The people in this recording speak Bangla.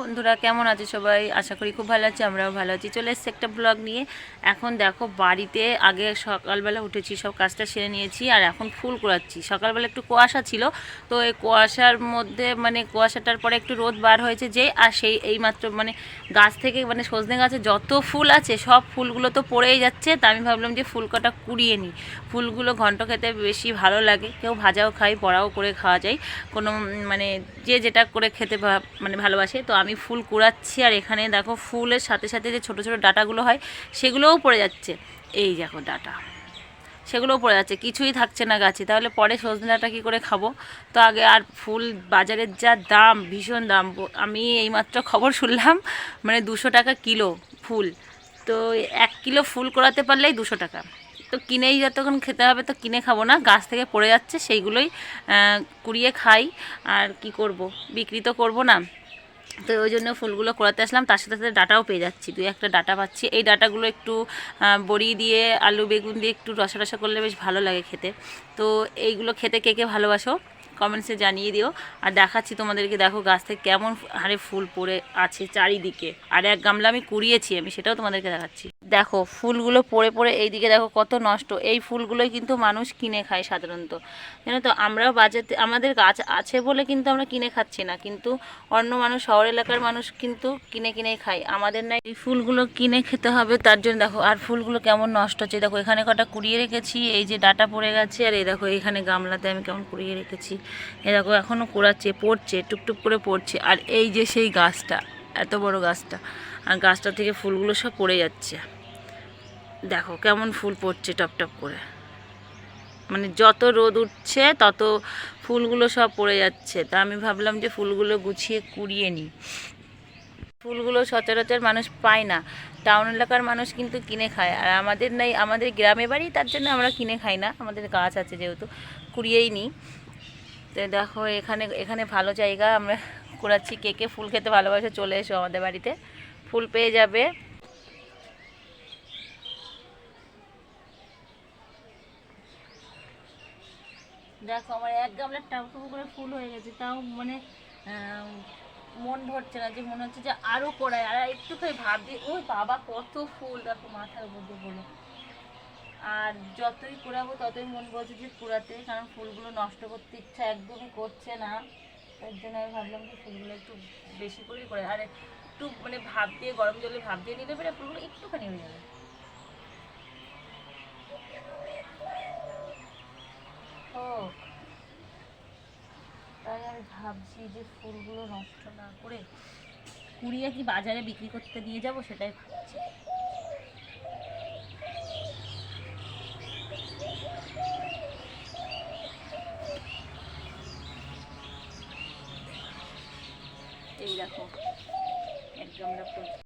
বন্ধুরা, কেমন আছে সবাই? আশা করি খুব ভালো আছে, আমরাও ভালো আছি। চলে এসেছি একটা ব্লগ নিয়ে। এখন দেখো, বাড়িতে আগে সকালবেলা উঠেছি, সব কাজটা সেরে নিয়েছি, আর এখন ফুল কুড়াচ্ছি। সকালবেলা একটু কুয়াশা ছিল, তো এই কুয়াশার মধ্যে মানে কুয়াশাটার পরে একটু রোদ বার হয়েছে যে, আর সেই এইমাত্র মানে গাছ থেকে মানে সজনে গাছে যত ফুল আছে, সব ফুলগুলো তো পড়েই যাচ্ছে, তা আমি ভাবলাম যে ফুল কটা কুড়িয়ে নিই। ফুলগুলো ঘন্ট খেতে বেশি ভালো লাগে, কেউ ভাজাও খাই পড়াও করে খাওয়া যায়, কোনো মানে যে যেটা করে খেতে মানে ভালোবাসে, তো আমি ফুল কুড়াচ্ছি আর এখানে দেখো ফুলের সাথে সাথে যে ছোট ছোট ডাটাগুলো হয়, সেগুলোও পড়ে যাচ্ছে। এই দেখো ডাটা। সেগুলোও পড়ে যাচ্ছে। কিছুই থাকছে না গাছে। তাহলে পরে সজনে ডাঁটা কী করে খাব? তো আগে আর ফুল বাজারের যা দাম, ভীষণ দাম। আমি এইমাত্র খবর শুনলাম মানে দুশো টাকা কিলো ফুল। তো এক কিলো ফুল করাতে পারলেই দুশো টাকা। তো কিনেই যতক্ষণ খেতে হবে তো কিনে খাব না। গাছ থেকে পড়ে যাচ্ছে, সেইগুলোই কুড়িয়ে খাই। আর কি করব? বিক্রি তো করব না। তো ওই জন্য ফুলগুলো করাতে আসলাম। তার সাথে সাথে ডাটাও পেয়ে যাচ্ছি। দুই একটা ডাটা পাচ্ছি। এই ডাটাগুলো একটু বড়ি দিয়ে, আলু, বেগুন দিয়ে একটু রসা রসা করলে বেশ ভালো লাগে খেতে। তো এইগুলো খেতে কে কে ভালোবাসো? কমেন্টসে জানিয়ে দিও। আর দেখাচ্ছি তোমাদেরকে, দেখো গাছ থেকে কেমন হারে ফুল পড়ে আছে চারিদিকে। আর এক গামলা আমি কুড়িয়েছি আমি, সেটাও তোমাদেরকে দেখাচ্ছি। দেখো, ফুলগুলো পড়ে পড়ে এইদিকে দেখো কত নষ্ট। এই ফুলগুলোই কিন্তু মানুষ কিনে খায় সাধারণত। জানো তো, আমরাও বাজাতে, আমাদের গাছ আছে বলে কিন্তু আমরা কিনে খাচ্ছি না। কিন্তু অন্য মানুষ, শহর এলাকার মানুষ কিন্তু কিনে কিনে খায়। আমাদের না এই ফুলগুলো কিনে খেতে হবে, তার জন্য দেখো, আর ফুলগুলো কেমন নষ্ট হচ্ছে। দেখো, এখানে কটা কুড়িয়ে রেখেছি, এই যে ডাটা পড়ে গেছে, আর এই দেখো এখানে গামলাতে আমি কেমন কুড়িয়ে রেখেছি। এ দেখো, এখনও কুড়াচ্ছে, পড়ছে টুকটুক করে পড়ছে। আর এই যে সেই গাছটা, এত বড় গাছটা, আর গাছটা থেকে ফুলগুলো সব পড়ে যাচ্ছে। দেখো কেমন ফুল পড়ছে টপ টপ করে। মানে যত রোদ উঠছে, তত ফুলগুলো সব পড়ে যাচ্ছে। তা আমি ভাবলাম যে ফুলগুলো গুছিয়ে কুড়িয়ে নিই। ফুলগুলো সচরাচর মানুষ পায় না। টাউন এলাকার মানুষ কিন্তু কিনে খায়। আর আমাদের নাই, আমাদের গ্রামে বাড়ি, তার জন্য আমরা কিনে খাই না। আমাদের গাছ আছে যেহেতু, কুড়িয়েই নিই। তো দেখো এখানে এখানে ভালো জায়গা। আমরা কুড়াচ্ছি কে কে ফুল খেতে ভালোবাসে, চলে এসো আমাদের বাড়িতে। ফুল পেয়ে যাবে। দেখো, আমার এক গামলার টাবটুকু করে ফুল হয়ে গেছে, তাও মানে মন ভরছে না, যে মনে হচ্ছে যে আরও করায়। আর একটুখানি ভাব দিয়ে, ওই বাবা কত ফুল, দেখো মাথার মধ্যে বলো। আর যতই কুড়াবো, ততই মন বলছে যে কুড়াতে, কারণ ফুলগুলো নষ্ট করতে ইচ্ছা একদমই করছে না। তার জন্য আমি ভাবলাম যে ফুলগুলো একটু বেশি করেই করে আর একটু মানে ভাব দিয়ে, গরম জলে ভাব দিয়ে নিলে পরে ফুলগুলো একটুখানি হয়ে যাবে। ভাবছি যে ফুলগুলো নষ্ট না করে কুড়িয়ে কি বাজারে বিক্রি করতে নিয়ে যাব সেটাই ভাবছি। এই দেখো, একদম